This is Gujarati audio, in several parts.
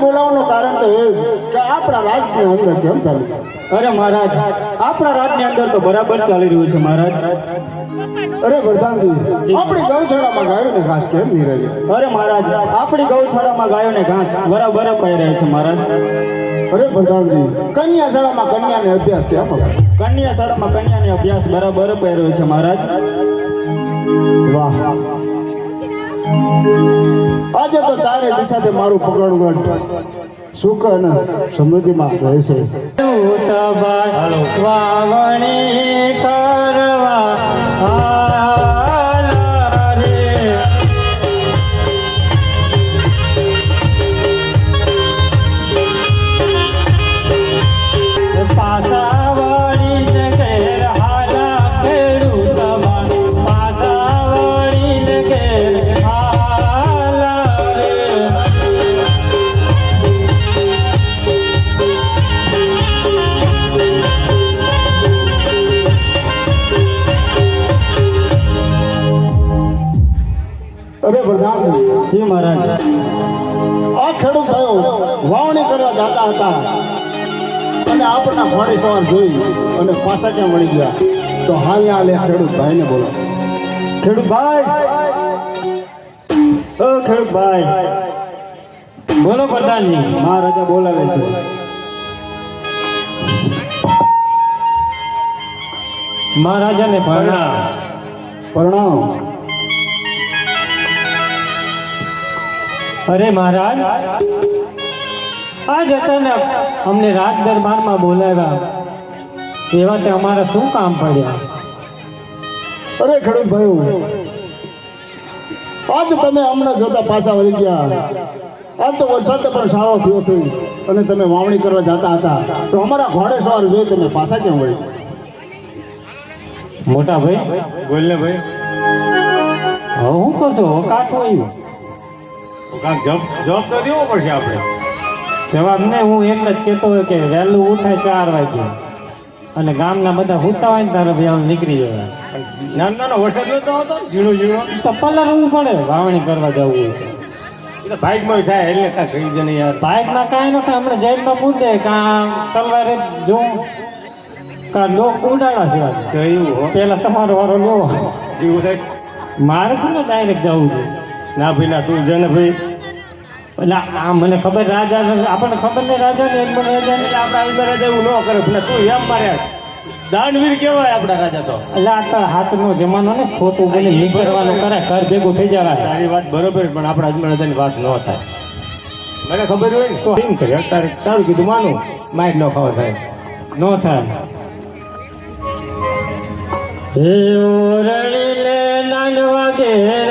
બોલાવવાનું કારણ તો એ કે આપણા રાજની અંદર કેમ ચાલે? અરે મહારાજ આપણા રાજની અંદર તો બરાબર ચાલી રહ્યું છે મહારાજ. અરે વરદાનજી આપણી ગૌશાળામાં ગાયોને ઘાસ કેમ નહીં રહે? અરે મહારાજ આપણી ગૌશાળામાં ગાયોને ઘાસ બરાબર પાઈ રહ્યો છે મહારાજ. અરે પ્રધાનજી કન્યા શાળામાં કન્યાને અભ્યાસ કેમ? કન્યા શાળામાં કન્યાને અભ્યાસ બરાબર પાઈ રહ્યો છે મહારાજ. વાહ. આજે તો ચારે દિશાથી મારું પકડગઢ સુખ અને સમૃદ્ધિમાં રહેશે વાવણી કરવા અરે પ્રધાન જી મહારાજ. આ ખેડૂત ભાઈઓ વાવણી કરવા જતા હતા. અને આપણા ઘોડી સવાર જોઈ અને પાછા ક્યાં વળી ગયા? તો હાલ હાલ ખેડૂત ભાઈને બોલો. ખેડૂત ભાઈ. ઓ ખેડૂત ભાઈ. બોલો પ્રધાનજી. મહારાજા બોલાવે છે. મહારાજાને પ્રણામ પ્રણામ અરે મહારાજ. આજ અચાનક અમને રાજ દરબારમાં બોલાવ્યા. એવા તે અમારા શું કામ પડ્યા? અરે ખડક ભાઈ આજ તમે હમણાં જોતા પાછા વળી ગયા. આજ તો વરસાદ પણ સારો થયો છે અને તમે વાવણી કરવા જતા હતા. તો અમારા ઘોડે સવાર જોઈ તમે પાછા કેમ વળી? મોટા ભાઈ. બોલ ને ભાઈ. હું કરશો કાઠું આવ્યું. જવાબ જવાબ તો દેવો પડશે આપણે? જવાબ ને હું એક જ કહેતો હોય કે વહેલું ઉઠાય ચાર વાગે અને ગામના બધા હુતા હોય ને તારે ભાઈ નીકળી જવાય. નાનો નાનો વરસાદ નતો આવતો? ઝીણો ઝીણો? તો પલળવું પડે વાવણી કરવા જવું હોય તો. એ બાઇકમાં થાય એટલે કાંઈ કરી દે ને યાર. બાઇકમાં કાંઈ ન થાય હમણાં જેલમાં પૂછે કાં તલવારે જોઉં કાં લોક ઉડાડા છે. આજે. તો એવું પેલા તમારો વારો લો. એવું થાય? મારે ને ડાયરેક્ટ જવું છે. ના ભાઈ ના તું છે ને ભાઈ. એટલે આ મને ખબર રાજા આપણને ખબર નહીં રાજા ને મને રાજા ને આપણે આવી રાજા એવું ન કરે એટલે તું એમ મારે. દાનવીર કેવાય આપણા રાજા તો. એટલે આ તો હાથનો જમાનો ને ખોટું બોલે નીકળવાનું કરે ઘર ભેગું થઈ જવાય. તારી વાત બરોબર પણ આપણા અજમેર રાજાની વાત ન થાય. મને ખબર હોય ને? તો એમ કરે અત્યારે તારું કીધું માનું. માઇક ન ખાવા થાય નો થાય. હે ઓરણીલે નાનવા ઘેર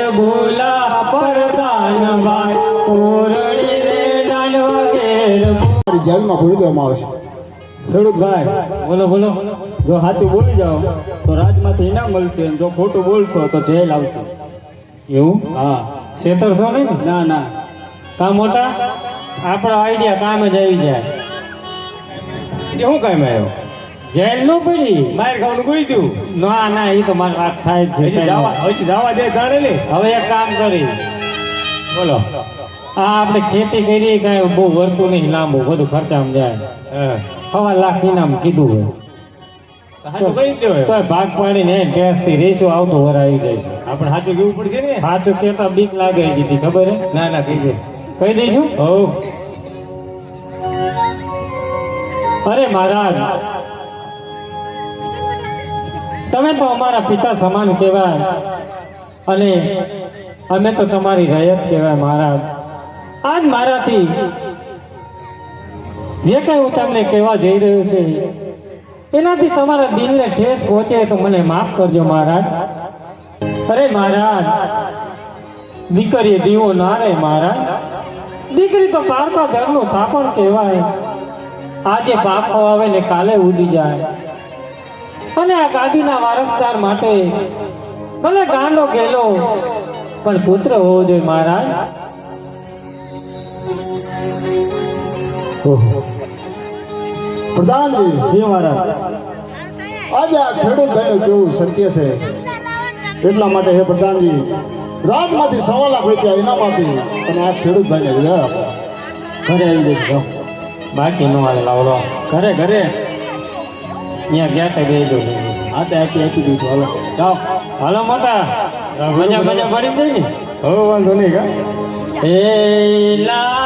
મારી જેલમાં પૂરી દેવામાં આવશે. ખેડૂત ભાઈ બોલો બોલો. જો સાચું બોલી જાઓ તો રાજમાંથી ઇનામ મળશે જો ખોટું બોલશો તો જેલ આવશે. એવું? હા. છેતરશો નહીં ના? ના કા મોટા આપણો આઈડિયા કામ જ આવી જાય. એ શું કામ આવ્યો? જેલ નો પડી. માર ખાવાનું કોઈ ગયું. ના ના એ તો મારી વાત થાય જ છે. જવા જવા દે હવે એક કામ કરી. બોલો. આ આપણે ખેતી કરી કાંઈ બહુ વરતું નહીં લાંબુ બધું ખર્ચામાં જાય. હવા લાખ ઇનામ કીધું હોય. ભાગ પાડી ને ગેસથી રેસો આવતો વર આવી જાય છે. આપણે સાચું કેવું પડશે ને? સાચું કેતા બીક લાગે દીધી ખબર હે? ના ના કહી દે કહી દઈશું હો. અરે મહારાજ તમે તો અમારા પિતા સમાન કહેવાય. અને અમે તો તમારી રયત કહેવાય મહારાજ. આજ મારાથી જે કઈ હું તમને કહેવા જઈ રહ્યો છે, એનાથી તમારા દિલને ઠેસ પહોંચે તો મને માફ કરજો મહારાજ. અરે મહારાજ, દીકરીએ દીવો ના રે મહારાજ. દીકરી તો પારકા ઘરનું થાપણ કહેવાય. આજે બાપ આવે ને કાલે ઉડી જાય. અને આ ગાદીના વારસદાર માટે ભલે ગાંડો ગેલો પણ પુત્ર હોવો જોઈએ મહારાજ. પ્રધાનજી જી મહારાજ. આજે આ ખેડૂત ભાઈનું કેવું સત્ય છે? એટલા માટે હે પ્રધાનજી રાજમાંથી સવા લાખ રૂપિયા ઇનામ અને આ ખેડૂત ભાઈને વિદાય ઘરે આવી જજો. બાકી નો હાલે લાવડો ઘરે ઘરે. અહીંયા ગયા તે ગઈ આ તો આપી આપી દીધું હાલો. જાઓ. હાલો મોટા. મજા મજા પડી ગઈ ને? હવે વાંધો નહીં કા? ¡Hey, la...